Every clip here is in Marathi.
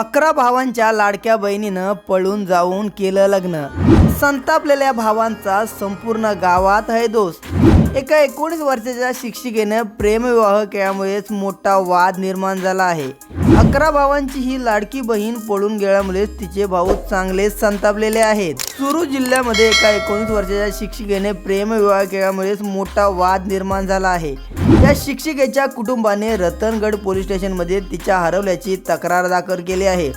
अकरा भावांच्या लाडक्या बहिणीनं पळून जाऊन केलं लग्न. संतापलेल्या भावांचा संपूर्ण गावात है दोस्त. एका एकोणीस वर्षाच्या शिक्षिकेनं प्रेमविवाह केल्यामुळेच मोठा वाद निर्माण झाला आहे. अकरा भावांची ही लाडकी बहीण पळून गेल्यामुळेच तिचे भाऊ चांगलेच संतापलेले आहेत. सुरू जिल्ह्यामध्ये एका एकोणीस वर्षाच्या शिक्षिकेने प्रेमविवाह केल्यामुळेच मोठा वाद निर्माण झाला आहे. या शिक्षिकेच्या कुटुंबाने रतनगड पोलीस स्टेशनमध्ये तिच्या हरवल्याची तक्रार दाखल केली आहे.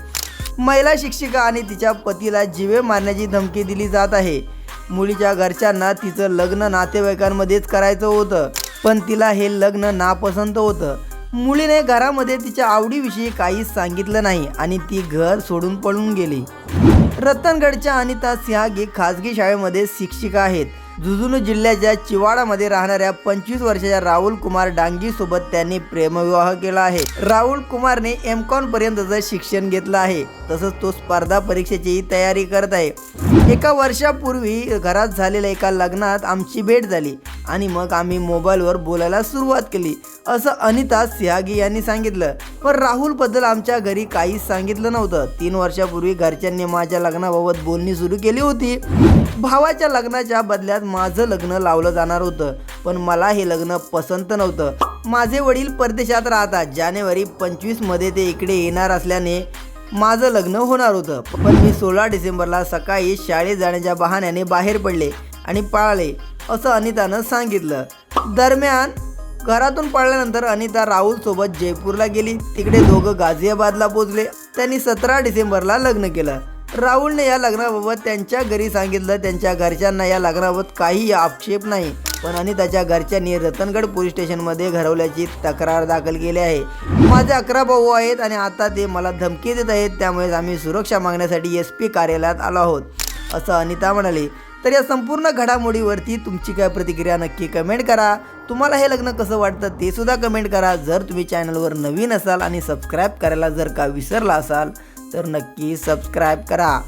महिला शिक्षिका आणि तिच्या पतीला जीवे मारण्याची धमकी दिली जात आहे. मुलीच्या घरच्यांना तिचं लग्न नातेवाईकांमध्येच करायचं होतं पण तिला हे लग्न नापसंत होतं. मुलीने घरामध्ये तिच्या आवडीविषयी काहीच सांगितलं नाही आणि ती घर सोडून पळून गेली. रतनगडच्या अनिता सिहागी खाजगी शाळेमध्ये शिक्षिका आहेत. जुजुनू जिल्ह्याच्या चिवाडामध्ये राहणाऱ्या पंचवीस वर्षाच्या राहुल कुमार डांगी सोबत त्यांनी प्रेमविवाह केला आहे. राहुल कुमारने एम कॉन पर्यंतचं शिक्षण घेतलं आहे तसंच तो स्पर्धा परीक्षेचीही तयारी करत आहे. एका वर्षापूर्वी घरात झालेल्या एका लग्नात आमची भेट झाली. आणि मग आम्ही मोबाईलवर बोलायला सुरुवात केली. असं अनिता सिहागी यांनी सांगितलं. पण राहुलबद्दल आमच्या घरी काहीच सांगितलं नव्हतं. तीन वर्षापूर्वी घरच्यांनी माझ्या लग्नाबाबत बोलणी सुरू केली होती. भावाच्या लग्नाच्या बदल्यात माझं लग्न लावलं जाणार होतं पण मला हे लग्न पसंत नव्हतं. माझे वडील परदेशात राहतात. जानेवारी पंचवीसमध्ये ते इकडे येणार असल्याने माझं लग्न होणार होतं. पण मी सोळा डिसेंबरला सकाळी शाळेत जाण्याच्या बहाण्याने बाहेर पडले आणि पळाले. असं अनितानं सांगितलं. दरम्यान घरातून पळाल्यानंतर अनिता राहुल सोबत जयपूरला गेली. तिकडे दोघं गाझियाबादला पोचले त्यांनी सतरा डिसेंबरला लग्न केलं. राहुलने या लग्नाबाबत त्यांच्या घरी सांगितलं. त्यांच्या घरच्यांना या लग्नाबाबत काही आक्षेप नाही. पण अनिताच्या घरच्यांनी रतनगड पोलीस स्टेशनमध्ये घरवल्याची तक्रार दाखल केली आहे. माझे अकरा भाऊ आहेत आणि आता ते मला धमकी देत आहेत. त्यामुळे आम्ही सुरक्षा मागण्यासाठी एस पी कार्यालयात आलो आहोत असं अनिता म्हणाली. तर या संपूर्ण घडामोडीवरती तुमची काय प्रतिक्रिया नक्की कमेंट करा. तुम्हाला हे लग्न कसं वाटतं ते सुद्धा कमेंट करा. जर तुम्ही चॅनलवर नवीन असाल आणि सबस्क्राईब करायला जर का विसरला असाल तर नक्की सबस्क्राईब करा.